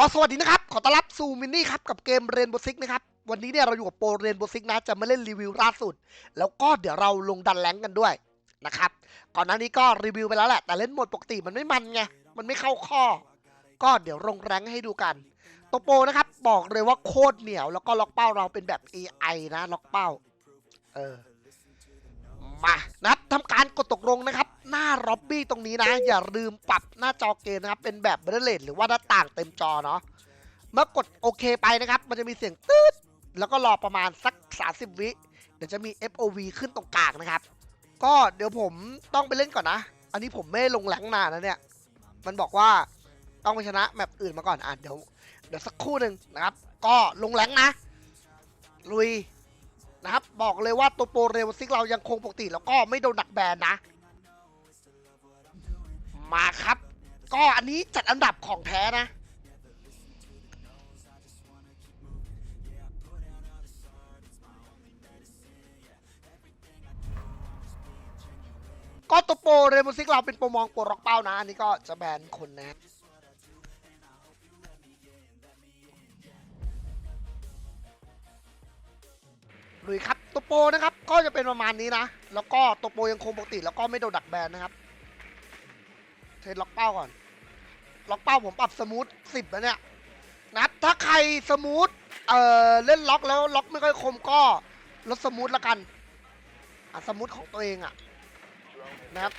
ก็สวัสดีนะครับ ขอต้อนรับสู่มินนี่ครับ กับเกมเรนโบซิกนะครับ วันนี้เนี่ยเราอยู่กับโปรเรนโบซิกนะ จะมาเล่นรีวิวล่าสุด แล้วก็เดี๋ยวเราลงดันแรงกันด้วยนะครับ ก่อนหน้านี้ก็รีวิวไปแล้วแหละ แต่เล่นโหมดปกติมันไม่มันไง มันไม่เข้าข้อ ก็เดี๋ยวลงแรงให้ดูกัน ตัวโปรนะครับ บอกเลยว่าโคตรเหนียว แล้วก็ล็อกเป้าเราเป็นแบบ AI นะ ล็อกเป้า เออ มานะครับทำการกดตกลงนะครับ หน้าล็อบบี้ตรงนี้นะ อย่าลืมปรับหน้าจอเกมนะครับ เป็นแบบเบรเลตหรือว่าหน้าต่างเต็มจอเนาะเมื่อกดโอเคไปนะครับ มันจะมีเสียงตืดแล้วก็รอประมาณสัก 30 วิ เดี๋ยวจะมี FOV ขึ้นตรงกลางนะครับ ก็เดี๋ยวผมต้องไปเล่นก่อนนะ อันนี้ผมไม่ลงแรงนานนะเนี่ย มันบอกว่าต้องไปชนะแมปอื่นมาก่อนอะเดี๋ยวเดี๋ยวสักครู่หนึ่งนะครับ ก็ลงแรงนะ ลุย นะครับ บอกเลยว่าตัวโปรเรวซิกเรายังคงปกติแล้วก็ไม่โดนดักแบนนะ มาครับ ก็อันนี้จัดอันดับของแท้นะก็ตัวโปรเรวซิกเราเป็นโปรมองโปรร็อกเป้านะ อันนี้ก็จะแบนคนนะ ลุยครับตัวโปรนะครับก็จะเป็นประมาณนี้นะ แล้วก็ตัวโปรยังคงปกติแล้วก็ไม่โดนดักแบนนะครับเทรดล็อกเป้าก่อนล็อกเป้าผมปรับสมูทสิบแล้วเนี่ยนะถ้าใครสมูทเอ่อเล่นล็อกแล้วล็อกไม่ค่อยคมก็ลดสมูทละกันอะสมูทของตัวเองอะนะครับ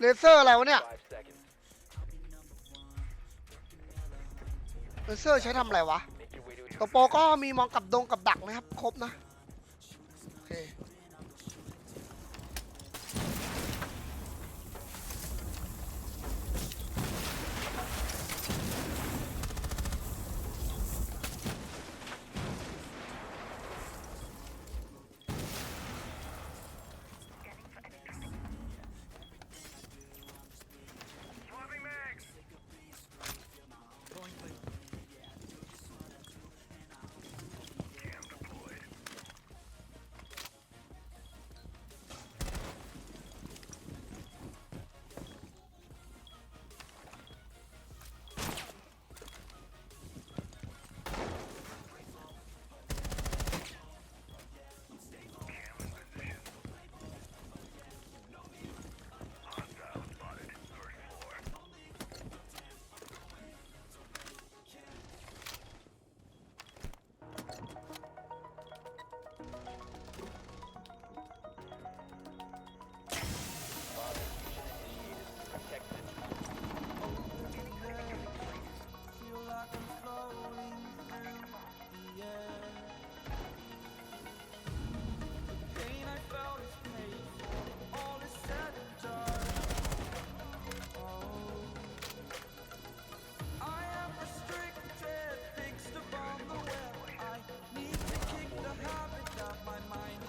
เลเซอร์อะไรวะเนี่ย Five seconds. เลเซอร์ใช้ทำอะไรวะ Make your way to a ตัวโปรก็มีมองกับดงกับดักนะครับ ครบนะ โอเค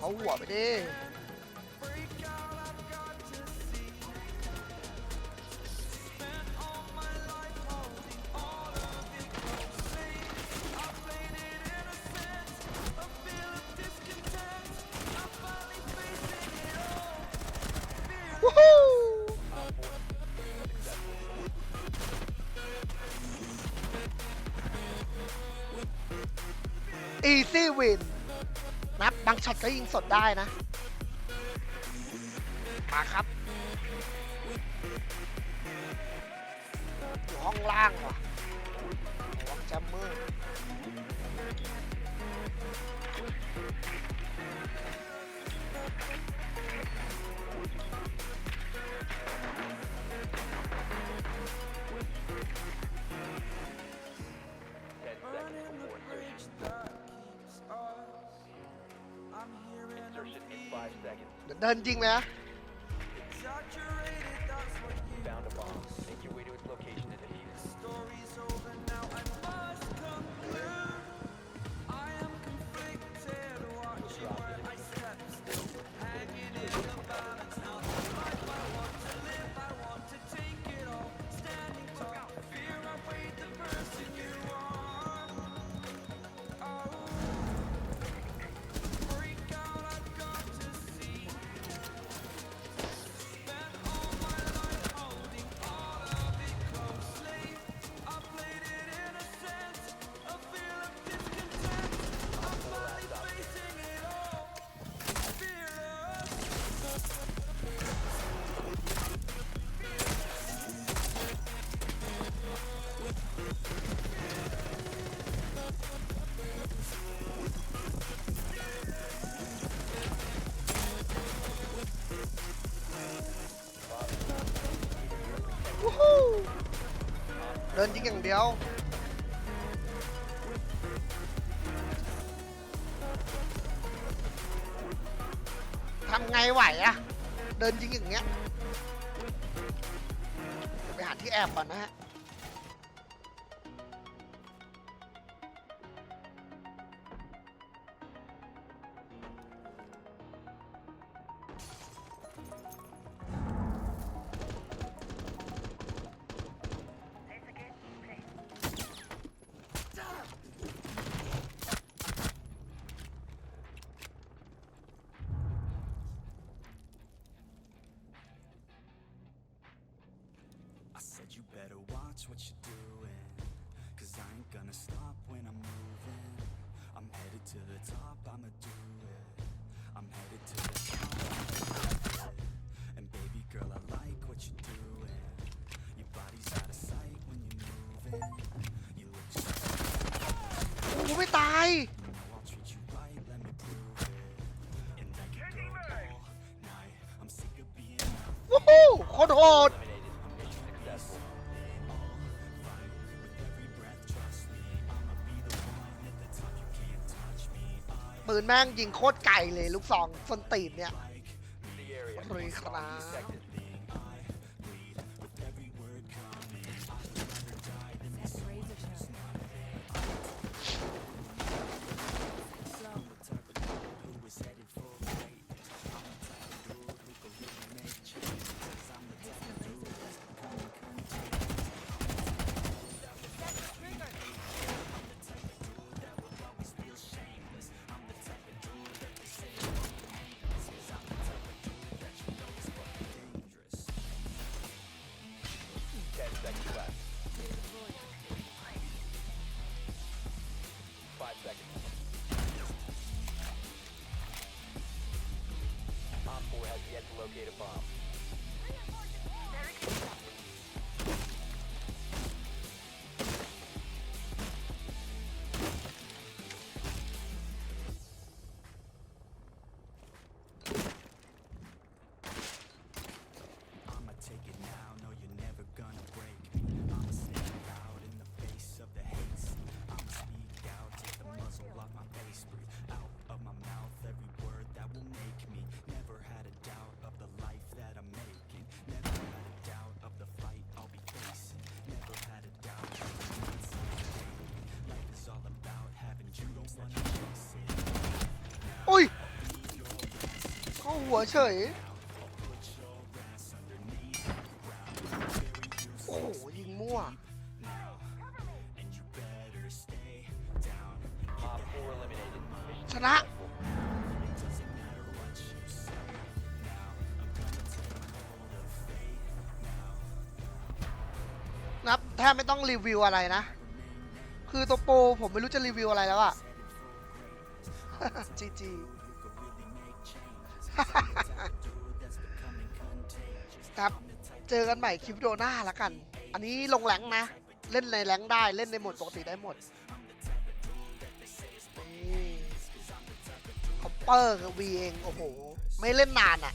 เขาหัวไปดิวู้ฮู้อีซี่วิน นับบางช็อตก็ยิงสดได้นะ มาครับ อยู่ห้องล่างว่ะระวังจัมเมอ เดินยิงเลยนะ เดินยิงอย่างเดียว ทำไงไหวอะเดินยิงอย่างเงี้ย ไปหาที่แอบก่อนนะฮะ กูไม่ตาย วู้ฮู้คนโหดปืนแม่งยิงโคตรไก่เลยลูกสองส้นตีนเนี่ยรวยครับ อุ้ยเข้าหัวเฉย โอ้โหยิงมั่ว ชนะ นับแทบไม่ต้องรีวิวอะไรนะ คือตัวโปรผมไม่รู้จะรีวิวอะไรแล้วอะ จีจีครับ เจอกันใหม่คลิปวิดีโอหน้าละกัน อันนี้ลงแรงค์นะ เล่นในแรงค์ได้ เล่นในโหมดปกติได้หมดนี่คอปเปอร์กับวีเอง โอ้โห ไม่เล่นนานอะ